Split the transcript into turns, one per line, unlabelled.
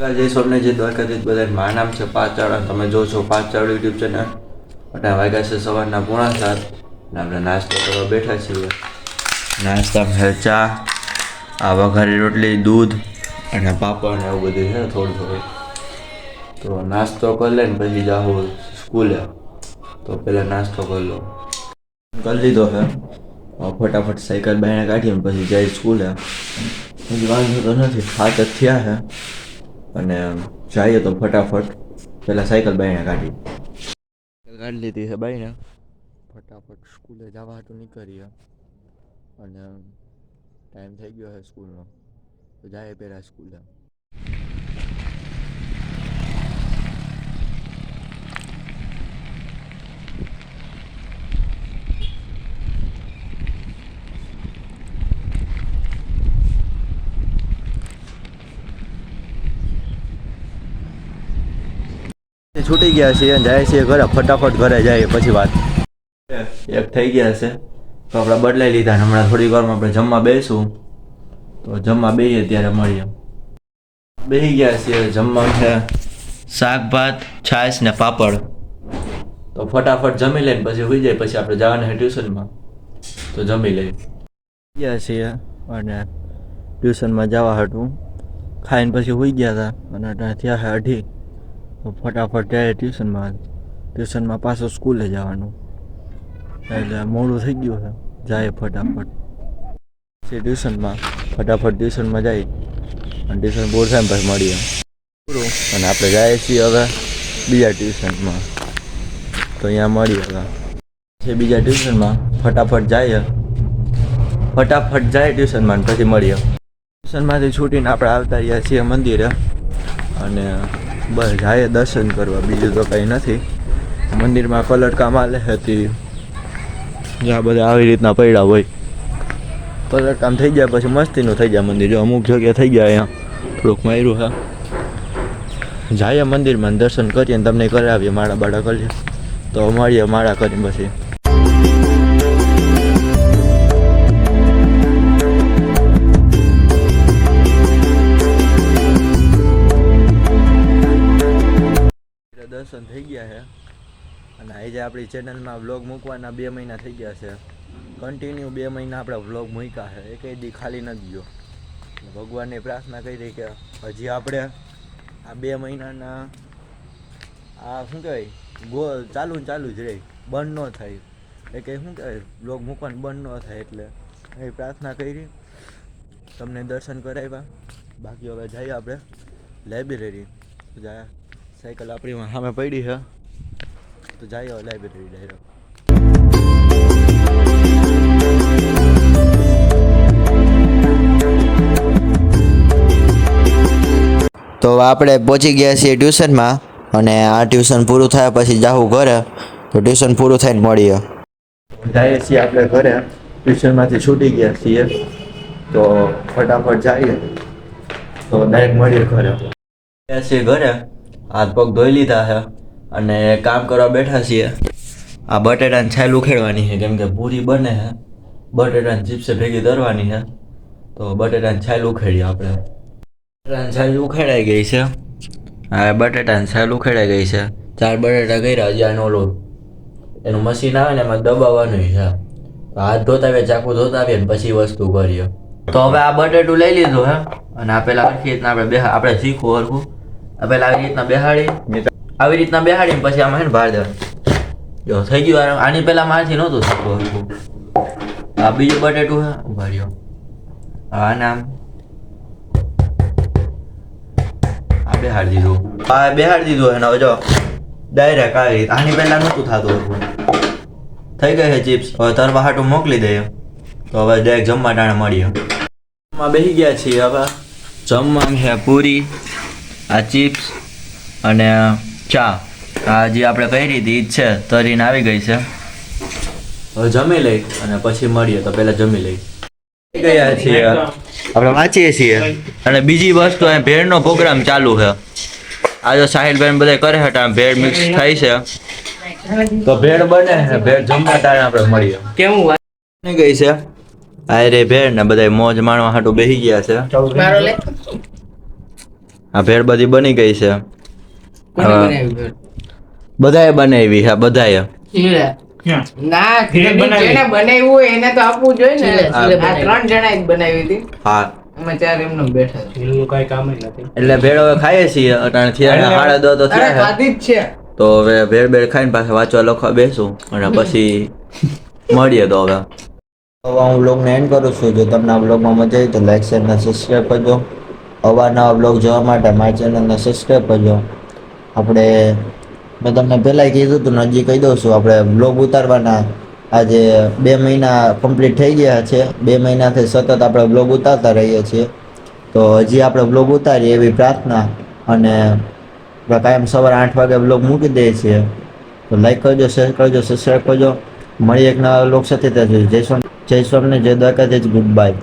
જય સ્વામી જે દ્વારકાધીશ બધા મારા નામ છે પાંચ ચાવડા તમે જો છો પાંચ ચાવડા યુટ્યુબ ચેનલ. અને વાગ્યા છે સવારના પોણા સાત. અને આપણે નાસ્તો કરવા બેઠા છીએ. નાસ્તામાં છે ચા આ વઘારી રોટલી, દૂધ, અને પાપડ ને એવું બધું છે થોડું થોડું. તો નાસ્તો કરી લઈને પછી જાઓ સ્કૂલે. તો પહેલાં નાસ્તો કરી લો. કરી લીધો છે. ફટાફટ સાયકલ બાયણે કાઢીને પછી જાય સ્કૂલે. પછી વાંધો તો નથી હાથ થયા છે. અને જઈએ તો ફટાફટ. પહેલાં સાયકલ બાયણે કાઢી. કાઢી લીધી છે બાયણે. ફટાફટ સ્કૂલે જવા હતું નીકળીએ. અને ટાઈમ થઈ ગયો છે સ્કૂલનો. તો જાય પહેલાં સ્કૂલે. છૂટી ગયા છીએ જાય છીએ ઘરે, ફટાફટ ઘરે જઈએ, પછી વાત. એક થઈ ગયા છે. તો આપણે બદલાઈ લીધા હમણાં થોડી વારમાં આપણે જમવા બેસું. તો જમવા બેસીએ ત્યારે મળીએ. બેસી ગયા છીએ જમવા છે શાક, ભાત, છાશ ને પાપડ. તો ફટાફટ જમી લઈને પછી હોઈ જાય, પછી આપણે જવાના છે ટ્યુશનમાં. તો જમી લઈએ. ગયા છીએ અને ટ્યુશનમાં જવા હતું ખાઈને પછી હોઈ ગયા હતા અને ત્યાં થયા છે અઢી. ફટાફટ જાય ટ્યુશનમાં ટ્યુશનમાં પાછું સ્કૂલે જવાનું. એટલે મોડું થઈ ગયું છે. જાય ફટાફટ. છે ટ્યુશનમાં, ફટાફટ ટ્યુશનમાં જાય. અને ટ્યુશન બોર થાય પછી મળીએ. અને આપણે જઈએ છીએ હવે બીજા ટ્યુશનમાં. તો અહીંયા મળીએ હવે. છે બીજા ટ્યુશનમાં ફટાફટ જઈએ. ફટાફટ જાય ટ્યુશનમાં પછી મળીએ. ટ્યુશનમાંથી છૂટીને આપણે આવતા રહ્યા છીએ મંદિરે. અને બસ જાય દર્શન કરવા. બીજું તો કંઈ નથી. મંદિરમાં કલર કામ આલે હતી જ્યાં બધા આવી રીતના પડ્યા હોય. કલરકામ થઈ ગયા પછી મસ્તીનું થઈ જાય મંદિર. જો અમુક જગ્યાએ થઈ ગયા અહીંયા. થોડુંક માર્યું, હા. જાય મંદિરમાં દર્શન કરીએ ને તમને કરાવીએ, માળા બાળા કરીએ. તો મળીએ, માળા કરીને પછી. આજે આપણી ચેનલમાં વ્લોગ મૂકવાના બે મહિના થઈ ગયા છે. કન્ટિન્યુ બે મહિના આપણે વ્લોગ મૂક્યા છે. એકેય દી ખાલી નથી ગયો. ભગવાનને પ્રાર્થના કરી કે હજી આપણે આ બે મહિનાના આ શું કહેવાય? ગોલ ચાલુ ને ચાલુ જ રહે. બંધ ન થાય. એ શું કહેવાય? વ્લોગ મૂકવાનું બંધ ન થાય એટલે એ પ્રાર્થના કરી. તમને દર્શન કરાવ્યા. બાકી હવે જઈએ આપણે લાઇબ્રેરી સાયકલ આપણી સામે પડી છે. તો જાય લાઇબ્રેરી ડાયરેક્ટ
તો આપણે પહોંચી ગયા છીએ ટ્યુશનમાં અને આ ટ્યુશન પૂરું થયા પછી જાવું ઘરે તો ટ્યુશન પૂરું થઈને મળીએ.
જઈએ છીએ આપણે ઘરે ટ્યુશનમાંથી છૂટી ગયા છીએ તો ફટાફટ જઈએ. તો ડાયરેક્ટ મળીએ ઘરે. છીએ ઘરે હાથ પગ ધોઈ લીધા છે. અને કામ કરવા બેઠા છીએ. આ બટેટાની છાલ ઉખેડવાની છે, કેમ કે પૂરી બને છે. બટેટાની ચિપ્સે ભેગી ધરવાની છે. તો બટેટાની છાલ ઉખેડીએ આપણે. બટેટાની છાલ ઉખેડાઈ ગઈ છે. હા બટેટાની છાલ ઉખેડાઈ ગઈ છે. ચાર બટેટા કર્યા હજી આનો એનું મશીન આવે ને એમાં દબાવવાનું છે. હાથ હાથ ધોતાવીએ, ચાકુ ધોતાવીએ ને પછી વસ્તુ કરીએ. તો હવે આ બટેટું લઈ લીધું હે. અને આ પેલા આખી રીતના આપણે બે આપણે શીખવું હરખું. આ પેલા આવી રીતના બેહાડી. આવી રીતના બેહાડીને પછી આમાં હે ને ભાર દે જો, થઈ ગયું આની પહેલાં મારથી નહોતું થતું આ બીજું બટેટું હે, ઊભા રહ્યો. આ નામ. આ બેહાડી દીધું. આ બેહાડી દીધું એને જો. ડાયરેક્ટ આવી રીતે. આની પહેલાં નહોતું થતું હતું થઈ ગઈ છે ચિપ્સ. હવે તરવા હાટું મોકલી દઈએ તો હવે ડાયરેક્ટ જમવા ટાણે મળીએ બેસી ગયા છીએ હવે. જમવા છે પૂરી, આ ચિપ્સ અને ચા. આ જે આપણે કરી હતી ઈ જ છે. તરીને આવી ગઈ છે. હવે જમી લઈ અને પછી મળીએ તો પહેલા જમી લઈ. ગયા છીએ. આપણે વાંચીએ છીએ. અને બીજી વસ્તુ અહીં ભેળનો પ્રોગ્રામ ચાલુ છે. આજે સાહિલભાઈ બધા કરે છે ટાઈમ ભેળ મિક્સ થાય છે. તો ભેળ બને છે ભેળ જમવા ટાણે આપણે મળીએ.
કેવું
બની ગઈ છે. આ ભેળ ને બધા મોજ માણવા હાટું બેસી ગયા છે.
આ ભેળ બધી બની ગઈ છે
કોને
હા.
બનાવ્યું ભેળ?
બધાએ બનાવી હા બધાએ.
ના
ભેળ
જેને બનાવ્યું હોય એને તો આપવું જોઈએ ને. આ ત્રણ જણા બનાવી હતી.
હા.
અમે ચાર એમને બેઠા હતા.
એનું કઈ કામ જ નથી.
એટલે ભેળ હવે ખાઈએ છીએ સાડા દો થયા તો હવે ભેળ ભેળ ખાઈને પાછા વાંચવા લખવા બેસું અને પછી મળીએ તો હવે.
હવે હું બ્લોગને એન્ડ કરું છું. જો તમને આ બ્લોગમાં મજા આવી તો લાઈક શેર અને સબસ્ક્રાઈબ કરજો. અવારનવા બ્લોગ જોવા માટે મારી ચેનલને સબસ્ક્રાઈબ કરજો. આપણે મેં તમને પહેલાંય કીધું હતું હજી કહી દઉં છું, આપણે બ્લોગ ઉતારવાના આજે બે મહિના કમ્પ્લીટ થઈ ગયા છે. બે મહિનાથી સતત આપણે બ્લોગ ઉતારતા રહીએ છીએ. તો હજી આપણે બ્લોગ ઉતારીએ એવી પ્રાર્થના અને કાયમ સવારે આઠ વાગે બ્લોગ મૂકી દઈએ છીએ. તો લાઈક કરજો શેર કરજો સબસ્ક્રાઈબ કરજો. મળી એક નવા લોક સાથે. જય સ્વામી જય સ્વામી જય દ્વારકાધીશ. Good bye